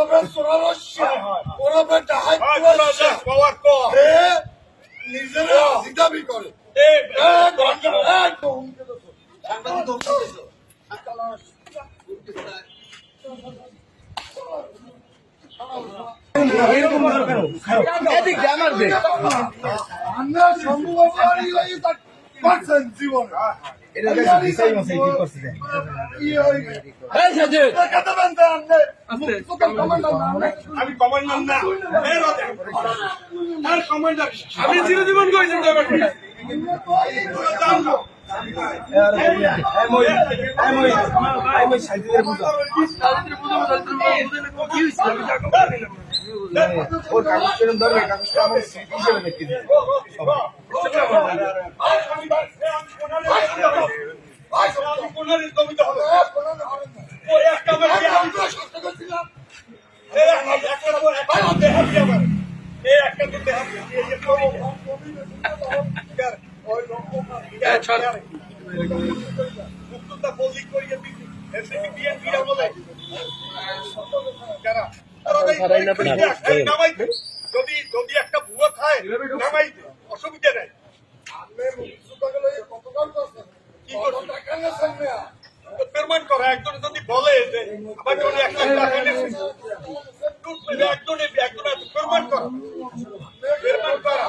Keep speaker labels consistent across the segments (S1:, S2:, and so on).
S1: ওরবে সোনারস্যা
S2: কম
S1: এ নিজেরা জিদাবি করে। আমরা সম্ভব করি ওই তার পারছেন জীবনে ই ওই দেখাতে পারেন তো আপনি মুক্ত কমান্ডার
S2: আমি কমান্ডার না এ রাতে আর কমান্ডার আমি চিরজীবন করেছি তো ব্যাপারটা জমিতে হবে ওই একটা আমার
S1: আমরা সত্য করছিলাম
S2: যদি যদি একটা ভুয়া খায় নামাইতে অসুবিধা নেই।
S1: আপনি
S2: কি
S1: টাকা
S2: পেমেন্ট করা একজন যদি বলে যে আমার জন্য একটা টাকা এনেছে। একজনে একজনে পেমেন্ট করা। পেমেন্ট করা।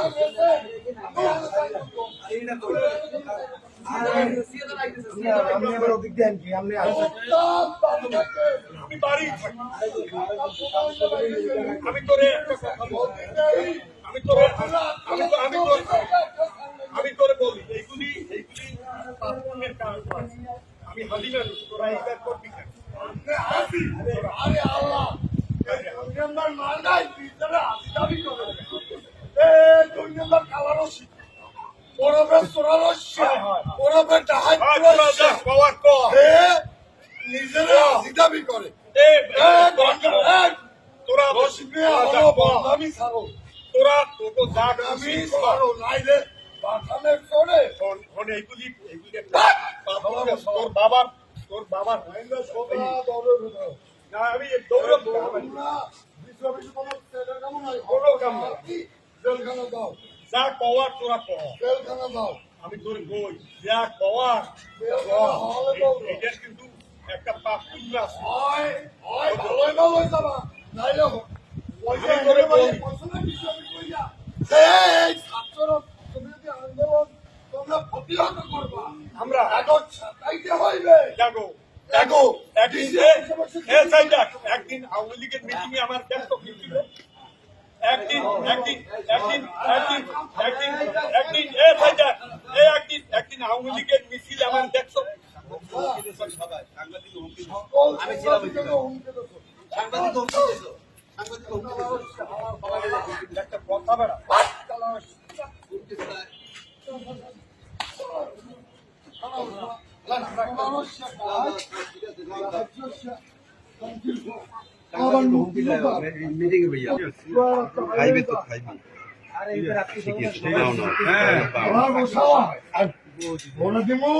S2: আমি বাড়ি আমি তোরে একটা কথা বলতে চাই। আমি তোরে আমি তো আমি তোর আমি তোরে বলি এইগুলি এইগুলি পাপনের কাজ আমি হালি না তোরা এইবার করবি কেন?
S1: আরে আল্লাহ। দুই নম্বর মাল নাই ভিতরে দাবি করে এ দুই নম্বর কালারসি ওরবে সোনারস্যা ওরবে ডাহাই
S2: তোরা যা পাওয়ার কম
S1: এ নিজেরা জিদাবি করে। এ গন্ডা
S2: তোরা
S1: রসিকে
S2: তোরা যা
S1: হলো
S2: পাওয়া। তোরা তোকে যা
S1: আমি। সারো নাইলে
S2: এইগুলি এইগুলি তোর বাবার তোর বাবার না আমি দৌড়ব
S1: হয়
S2: যা পাওয়ার তোরা
S1: জেলখানা দাও।
S2: আমি তোর বই। যা এটা কিন্তু একটা পাপ আছে।
S1: হয় হয় ভালোই ভালোই যাবা। নাইলে
S2: তোরে
S1: করে বিশ্ব কইয়া প্রতিহত করবা।
S2: আমরা
S1: কাগজ ছাপাইতে হইবে।
S2: জাগো
S1: দেখো
S2: একদিন একদিন আওয়ামী লীগের মিটিং এ আমার ব্যস্ত ছিল। একদিন একদিন একদিন একদিন একদিন একদিন এ সাইডা, এ একদিন একদিন আওয়ামী লীগের মিছিল আমার দেখছ একটা কথা বেড়া।
S3: খাইবে তো খাইবে শিখিয়েছে নাও না
S1: বসাও আর বলে দিমু